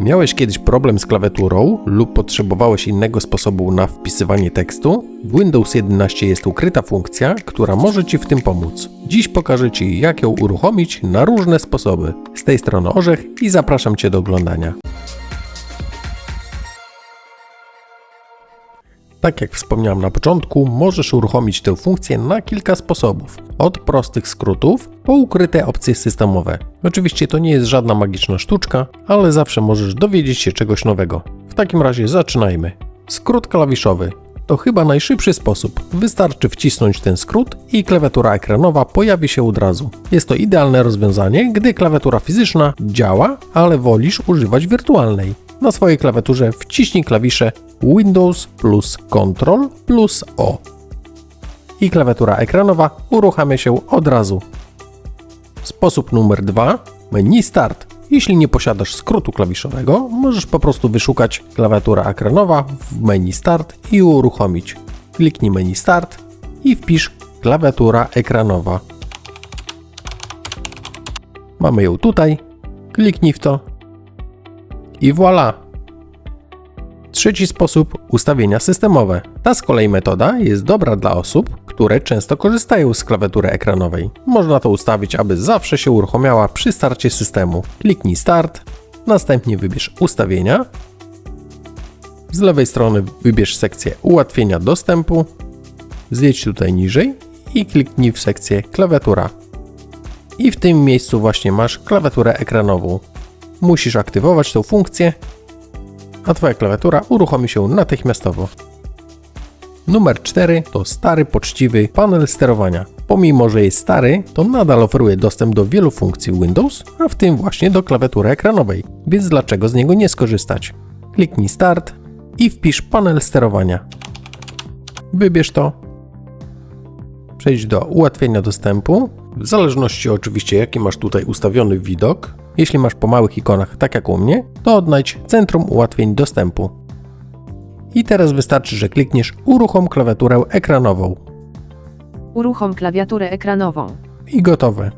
Miałeś kiedyś problem z klawiaturą lub potrzebowałeś innego sposobu na wpisywanie tekstu? W Windows 11 jest ukryta funkcja, która może Ci w tym pomóc. Dziś pokażę Ci, jak ją uruchomić na różne sposoby. Z tej strony Orzech i zapraszam Cię do oglądania. Tak jak wspomniałem na początku, możesz uruchomić tę funkcję na kilka sposobów. Od prostych skrótów po ukryte opcje systemowe. Oczywiście to nie jest żadna magiczna sztuczka, ale zawsze możesz dowiedzieć się czegoś nowego. W takim razie zaczynajmy. Skrót klawiszowy. To chyba najszybszy sposób. Wystarczy wcisnąć ten skrót i klawiatura ekranowa pojawi się od razu. Jest to idealne rozwiązanie, gdy klawiatura fizyczna działa, ale wolisz używać wirtualnej. Na swojej klawiaturze wciśnij klawisze Windows plus Ctrl plus O. I klawiatura ekranowa uruchamia się od razu. Sposób numer 2. Menu Start. Jeśli nie posiadasz skrótu klawiszowego, możesz po prostu wyszukać klawiatura ekranowa w menu Start i uruchomić. Kliknij menu Start i wpisz klawiatura ekranowa. Mamy ją tutaj. Kliknij w to i voilà! Trzeci sposób ustawienia systemowe. Ta z kolei metoda jest dobra dla osób, które często korzystają z klawiatury ekranowej. Można to ustawić, aby zawsze się uruchomiała przy starcie systemu. Kliknij Start, następnie wybierz Ustawienia. Z lewej strony wybierz sekcję Ułatwienia dostępu. Zjedź tutaj niżej i kliknij w sekcję Klawiatura. I w tym miejscu właśnie masz klawiaturę ekranową. Musisz aktywować tę funkcję, a Twoja klawiatura uruchomi się natychmiastowo. Numer 4 to stary, poczciwy panel sterowania. Pomimo, że jest stary, to nadal oferuje dostęp do wielu funkcji Windows, a w tym właśnie do klawiatury ekranowej, więc dlaczego z niego nie skorzystać? Kliknij Start i wpisz panel sterowania. Wybierz to. Przejdź do ułatwienia dostępu, w zależności oczywiście jaki masz tutaj ustawiony widok. Jeśli masz po małych ikonach, tak jak u mnie, to odnajdź Centrum Ułatwień Dostępu. I teraz wystarczy, że klikniesz Uruchom klawiaturę ekranową Uruchom klawiaturę ekranową. i gotowe.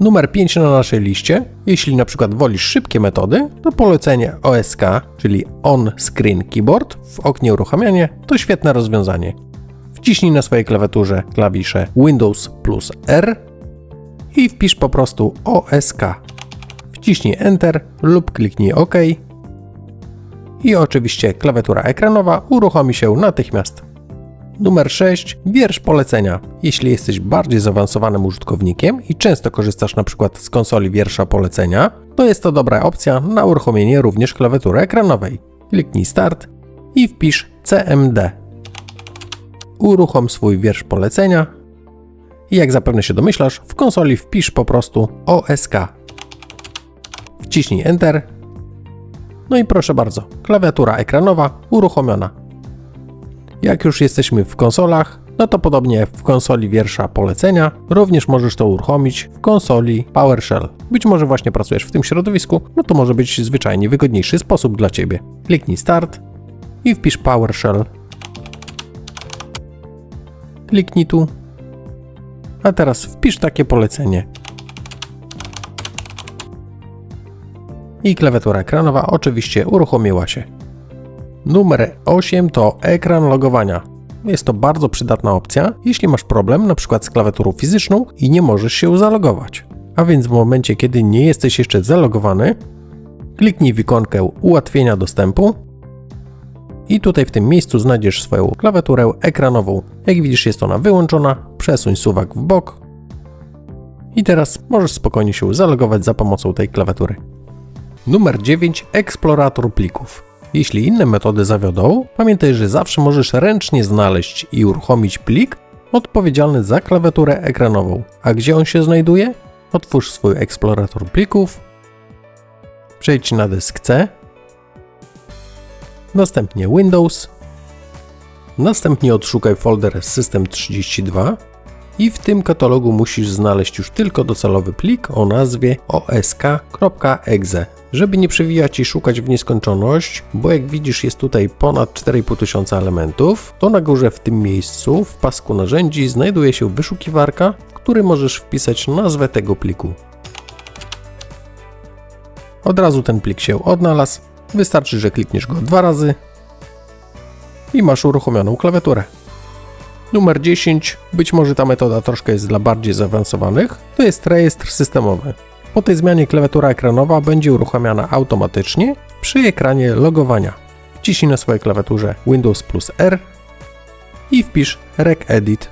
Numer 5 na naszej liście. Jeśli na przykład wolisz szybkie metody, to polecenie OSK, czyli On Screen Keyboard w oknie uruchamiania to świetne rozwiązanie. Wciśnij na swojej klawiaturze klawisze Windows plus R i wpisz po prostu OSK. Wciśnij Enter lub kliknij OK. I oczywiście klawiatura ekranowa uruchomi się natychmiast. Numer 6. Wiersz polecenia. Jeśli jesteś bardziej zaawansowanym użytkownikiem i często korzystasz np. z konsoli wiersza polecenia, to jest to dobra opcja na uruchomienie również klawiatury ekranowej. Kliknij Start i wpisz CMD. Uruchom swój wiersz polecenia i jak zapewne się domyślasz, w konsoli wpisz po prostu OSK. Wciśnij Enter. No i proszę bardzo, klawiatura ekranowa uruchomiona. Jak już jesteśmy w konsolach, no to podobnie w konsoli wiersza polecenia, również możesz to uruchomić w konsoli PowerShell. Być może właśnie pracujesz w tym środowisku, no to może być zwyczajnie wygodniejszy sposób dla Ciebie. Kliknij Start i wpisz PowerShell. Kliknij tu. A teraz wpisz takie polecenie. I klawiatura ekranowa oczywiście uruchomiła się. Numer 8 to ekran logowania. Jest to bardzo przydatna opcja, jeśli masz problem np. z klawiaturą fizyczną i nie możesz się zalogować. A więc w momencie, kiedy nie jesteś jeszcze zalogowany, kliknij w ikonkę ułatwienia dostępu i tutaj w tym miejscu znajdziesz swoją klawiaturę ekranową. Jak widzisz jest ona wyłączona, przesuń suwak w bok i teraz możesz spokojnie się zalogować za pomocą tej klawiatury. Numer 9 Eksplorator plików. Jeśli inne metody zawiodą, pamiętaj, że zawsze możesz ręcznie znaleźć i uruchomić plik odpowiedzialny za klawiaturę ekranową. A gdzie on się znajduje? Otwórz swój eksplorator plików, przejdź na dysk C, następnie Windows, następnie odszukaj folder System32 i w tym katalogu musisz znaleźć już tylko docelowy plik o nazwie osk.exe. Żeby nie przewijać i szukać w nieskończoność, bo jak widzisz jest tutaj ponad 4,5 tysiąca elementów, to na górze w tym miejscu w pasku narzędzi znajduje się wyszukiwarka, w której możesz wpisać nazwę tego pliku. Od razu ten plik się odnalazł. Wystarczy, że klikniesz go dwa razy i masz uruchomioną klawiaturę. Numer 10, być może ta metoda troszkę jest dla bardziej zaawansowanych, to jest rejestr systemowy. Po tej zmianie klawiatura ekranowa będzie uruchamiana automatycznie przy ekranie logowania. Wciśnij na swojej klawiaturze Windows plus R i wpisz regedit.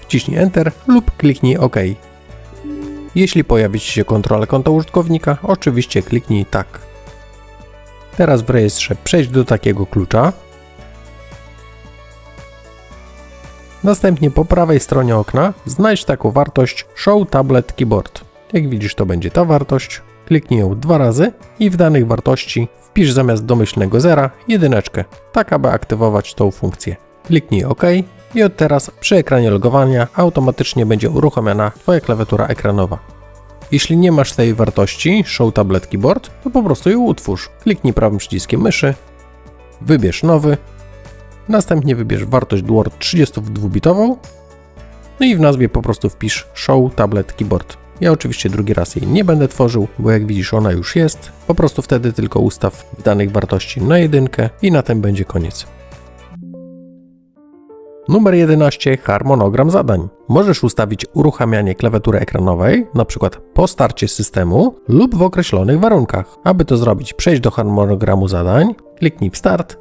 Wciśnij Enter lub kliknij OK. Jeśli pojawi Ci się kontrola konta użytkownika, oczywiście kliknij tak. Teraz w rejestrze przejdź do takiego klucza. Następnie po prawej stronie okna znajdź taką wartość Show Tablet Keyboard. Jak widzisz to będzie ta wartość. Kliknij ją dwa razy i w danych wartości wpisz zamiast domyślnego zera jedyneczkę, tak aby aktywować tą funkcję. Kliknij OK i od teraz przy ekranie logowania automatycznie będzie uruchomiona Twoja klawiatura ekranowa. Jeśli nie masz tej wartości Show Tablet Keyboard, to po prostu ją utwórz. Kliknij prawym przyciskiem myszy, wybierz nowy, następnie wybierz wartość Word 32-bitową, no i w nazwie po prostu wpisz Show Tablet Keyboard. Ja oczywiście drugi raz jej nie będę tworzył, bo jak widzisz ona już jest. Po prostu wtedy tylko ustaw danych wartości na jedynkę i na tym będzie koniec. Numer 11. Harmonogram zadań. Możesz ustawić uruchamianie klawiatury ekranowej, np. po starcie systemu lub w określonych warunkach. Aby to zrobić, przejdź do harmonogramu zadań, kliknij w Start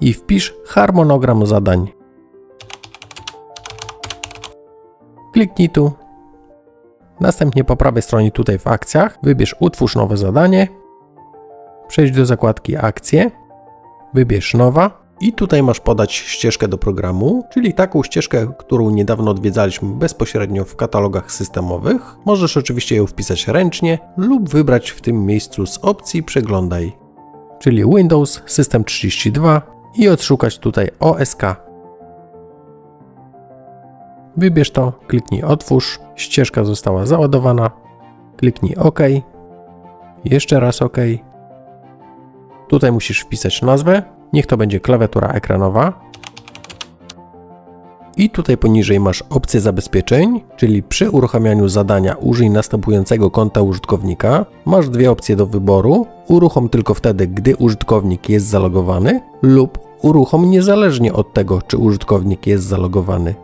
i wpisz harmonogram zadań. Kliknij tu. Następnie po prawej stronie tutaj w akcjach wybierz utwórz nowe zadanie. Przejdź do zakładki akcje. Wybierz nowa. I tutaj masz podać ścieżkę do programu, czyli taką ścieżkę, którą niedawno odwiedzaliśmy bezpośrednio w katalogach systemowych. Możesz oczywiście ją wpisać ręcznie lub wybrać w tym miejscu z opcji Przeglądaj, czyli Windows, System 32 i odszukać tutaj OSK. Wybierz to, kliknij Otwórz, ścieżka została załadowana, kliknij OK, jeszcze raz OK. Tutaj musisz wpisać nazwę, Niech to będzie klawiatura ekranowa. I tutaj poniżej masz opcję zabezpieczeń, czyli przy uruchamianiu zadania użyj następującego konta użytkownika. Masz dwie opcje do wyboru. Uruchom tylko wtedy, gdy użytkownik jest zalogowany lub uruchom niezależnie od tego, czy użytkownik jest zalogowany.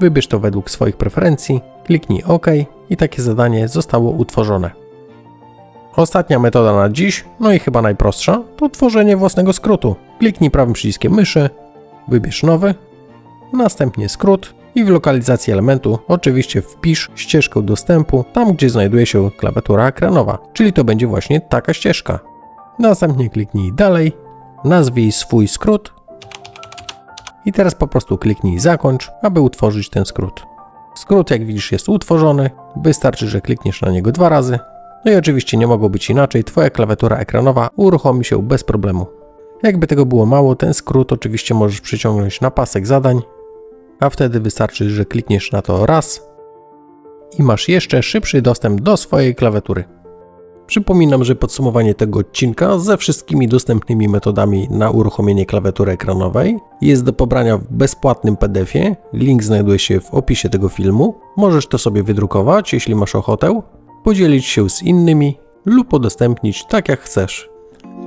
Wybierz to według swoich preferencji, kliknij OK i takie zadanie zostało utworzone. Ostatnia metoda na dziś, no i chyba najprostsza, to tworzenie własnego skrótu. Kliknij prawym przyciskiem myszy, wybierz nowy, następnie skrót i w lokalizacji elementu oczywiście wpisz ścieżkę dostępu tam, gdzie znajduje się klawiatura ekranowa, czyli to będzie właśnie taka ścieżka. Następnie kliknij dalej, nazwij swój skrót i teraz po prostu kliknij zakończ, aby utworzyć ten skrót. Skrót jak widzisz jest utworzony, wystarczy, że klikniesz na niego dwa razy, no i oczywiście nie mogło być inaczej, Twoja klawiatura ekranowa uruchomi się bez problemu. Jakby tego było mało, ten skrót oczywiście możesz przyciągnąć na pasek zadań, a wtedy wystarczy, że klikniesz na to raz i masz jeszcze szybszy dostęp do swojej klawiatury. Przypominam, że podsumowanie tego odcinka ze wszystkimi dostępnymi metodami na uruchomienie klawiatury ekranowej jest do pobrania w bezpłatnym PDF-ie. Link znajduje się w opisie tego filmu. Możesz to sobie wydrukować, jeśli masz ochotę, podzielić się z innymi lub udostępnić tak jak chcesz.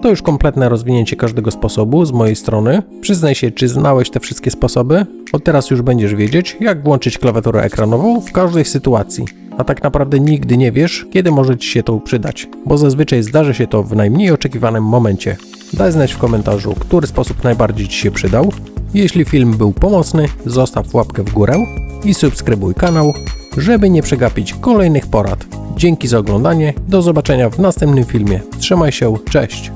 To już kompletne rozwinięcie każdego sposobu z mojej strony. Przyznaj się, czy znałeś te wszystkie sposoby? Od teraz już będziesz wiedzieć, jak włączyć klawiaturę ekranową w każdej sytuacji. A tak naprawdę nigdy nie wiesz, kiedy może Ci się to przydać, bo zazwyczaj zdarzy się to w najmniej oczekiwanym momencie. Daj znać w komentarzu, który sposób najbardziej Ci się przydał. Jeśli film był pomocny, zostaw łapkę w górę i subskrybuj kanał, żeby nie przegapić kolejnych porad. Dzięki za oglądanie, do zobaczenia w następnym filmie. Trzymaj się, cześć!